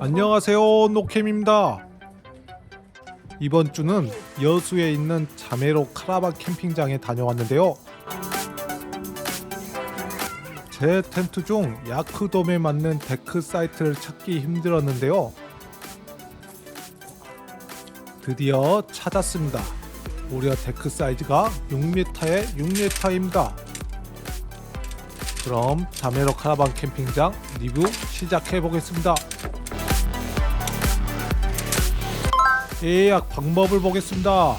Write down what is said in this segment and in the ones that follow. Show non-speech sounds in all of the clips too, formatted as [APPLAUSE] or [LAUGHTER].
안녕하세요 노캠입니다. 이번 주는 여수에 있는 자메로 카라반 캠핑장에 다녀왔는데요. 제 텐트 중 야크돔에 맞는 데크 사이트를 찾기 힘들었는데요. 드디어 찾았습니다. 무려 데크 사이즈가 6m에 6m입니다 그럼 자메로 카라반 캠핑장 리뷰 시작해 보겠습니다. 예약 방법을 보겠습니다.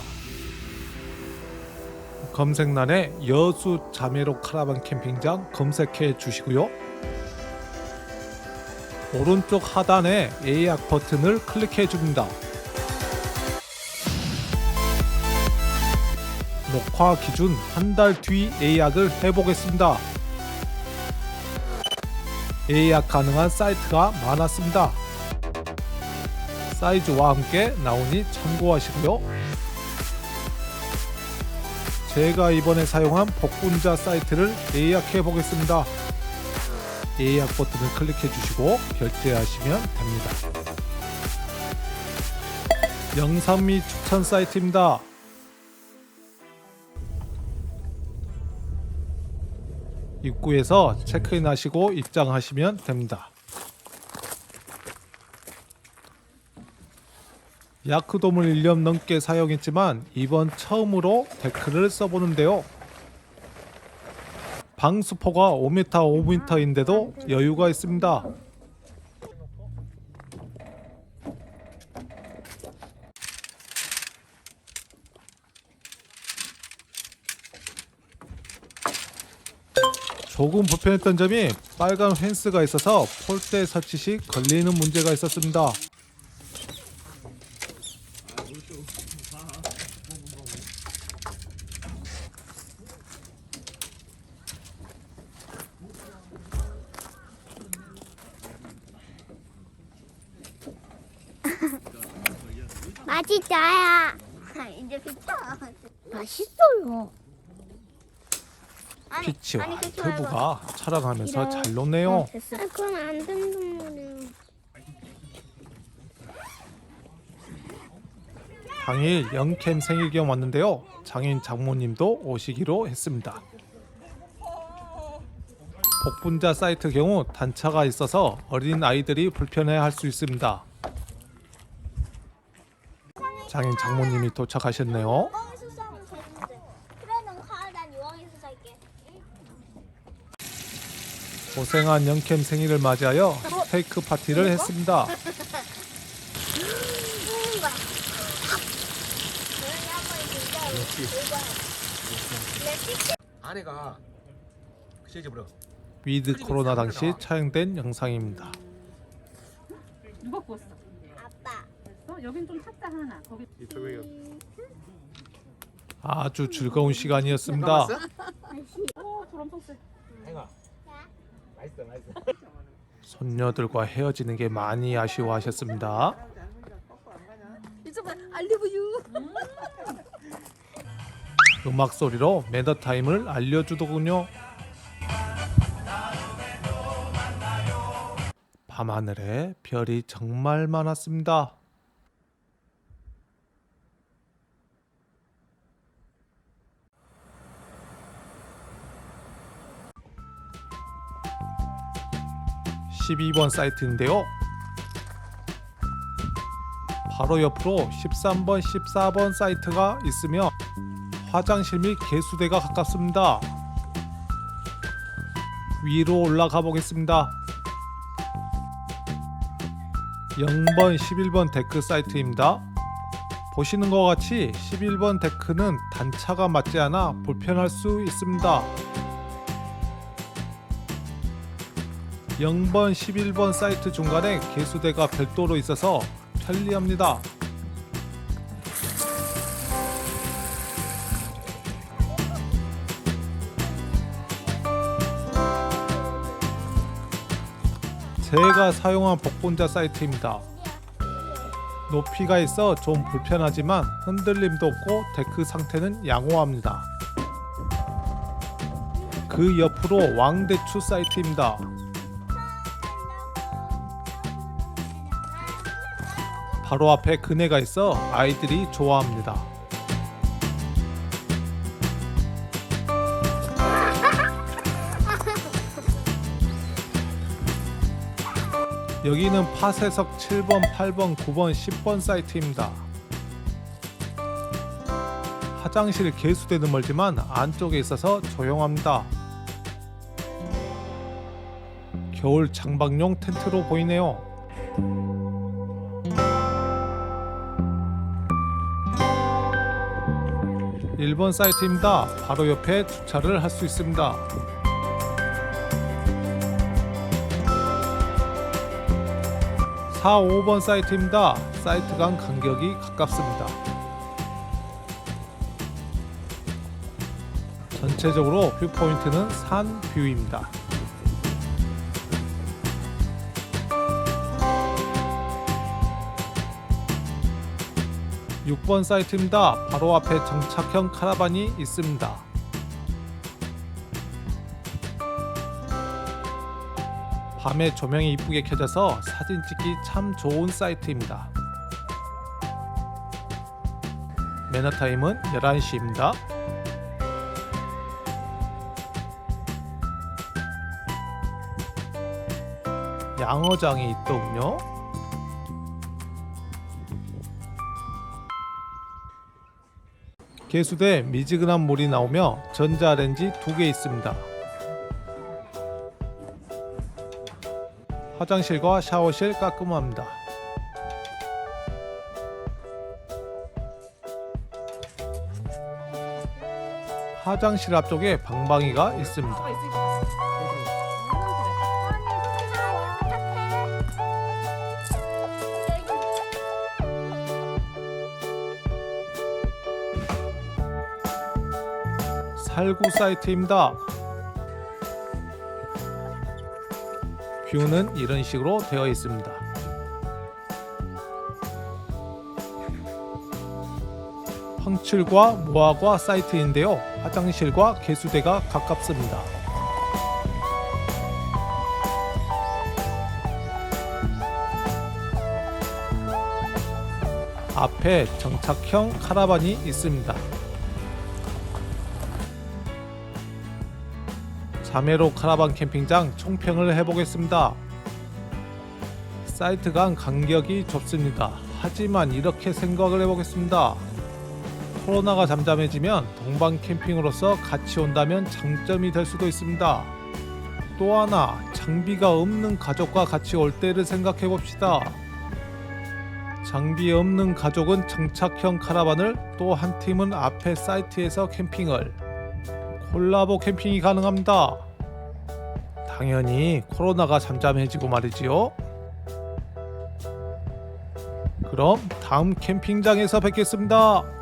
검색란에 여수 자메로 카라반 캠핑장 검색해 주시고요. 오른쪽 하단에 예약 버튼을 클릭해 줍니다. 녹화 기준 한 달 뒤 예약을 해보겠습니다. 예약 가능한 사이트가 많았습니다. 사이즈와 함께 나오니 참고하시고요. 제가 이번에 사용한 복분자 사이트를 예약해 보겠습니다. 예약 버튼을 클릭해 주시고 결제하시면 됩니다. 영상미 추천 사이트입니다. 입구에서 체크인 하시고 입장하시면 됩니다. 야크돔을 1년 넘게 사용했지만 이번 처음으로 데크를 써보는데요. 방수포가 5m 5m인데도 여유가 있습니다. 조금 불편했던 점이 빨간 펜스가 있어서 폴대 설치 시 걸리는 문제가 있었습니다. 맛있어요. 이제 비켜. 맛있어요. 피치와 아니. 튜브가 촬영하면서 이런- 잘 녹네요. 됐어. 아, 그건 안 말이에요. 당일 영캠 생일 겸 왔는데요. 장인 장모님도 오시기로 했습니다. 복분자 사이트 경우 단차가 있어서 어린 아이들이 불편해할 수 있습니다. 장인 장모님이 도착하셨네요. 유황에서 싸면 되는데. 그래, 넌 가. 난 유황에서 살게. 고생한 영캠 생일을 맞이하여 스테이크 파티를 했습니다. [LAUGHS] 아내가 버려. 위드 코로나 당시 촬영된 영상입니다. 누가 구웠어? 아빠. 됐어? 여긴 좀 찼다 하나. 거기 아주 즐거운 시간이었습니다. 어, 저런 소스. 행아. 맛있어, 맛있어. 손녀들과 헤어지는 게 많이 아쉬워하셨습니다. 알리브유. 음악 소리로 매너 타임을 알려주더군요. 밤하늘에 별이 정말 많았습니다. (12번) 사이트인데요 바로 옆으로 (13번) (14번) 사이트가 있으며 화장실 및 개수대가 가깝습니다. 위로 올라가 보겠습니다. 0번, 11번 데크 사이트입니다. 보시는 것 같이 11번 데크는 단차가 맞지 않아 불편할 수 있습니다. 0번, 11번 사이트 중간에 개수대가 별도로 있어서 편리합니다. 제가 사용한 복분자 사이트입니다. 높이가 있어 좀 불편하지만 흔들림도 없고 데크 상태는 양호합니다. 그 옆으로 왕대추 사이트입니다. 바로 앞에 그네가 있어 아이들이 좋아합니다. 여기는 파세석 7번, 8번, 9번, 10번 사이트입니다. 화장실 개수대는 멀지만 안쪽에 있어서 조용합니다. 겨울 장박용 텐트로 보이네요. 1번 사이트입니다. 바로 옆에 주차를 할 수 있습니다. 4, 5번 사이트입니다. 사이트 간 간격이 가깝습니다. 전체적으로 뷰 포인트는 산 뷰입니다. 6번 사이트입니다. 바로 앞에 정착형 카라반이 있습니다. 밤에 조명이 이쁘게 켜져서 사진 찍기 참 좋은 사이트입니다. 매너 타임은 11시입니다. 양어장이 있더군요. 개수대 미지근한 물이 나오며 전자레인지 두 개 있습니다. 화장실과 샤워실 깔끔합니다. 화장실 앞쪽에 방방이가 있습니다. 살구 사이트입니다. 뷰는 이런 식으로 되어 있습니다. 황칠과 모아과 사이트인데요. 화장실과 개수대가 가깝습니다. 앞에 정착형 카라반이 있습니다. 자메로 카라반 캠핑장 총평을 해보겠습니다. 사이트 간 간격이 좁습니다. 하지만 이렇게 생각을 해보겠습니다. 코로나가 잠잠해지면 동반 캠핑으로서 같이 온다면 장점이 될 수도 있습니다. 또 하나 장비가 없는 가족과 같이 올 때를 생각해 봅시다. 장비 없는 가족은 정착형 카라반을 또 한 팀은 앞에 사이트에서 캠핑을 콜라보 캠핑이 가능합니다. 당연히 코로나가 잠잠해지고 말이지요. 그럼 다음 캠핑장에서 뵙겠습니다.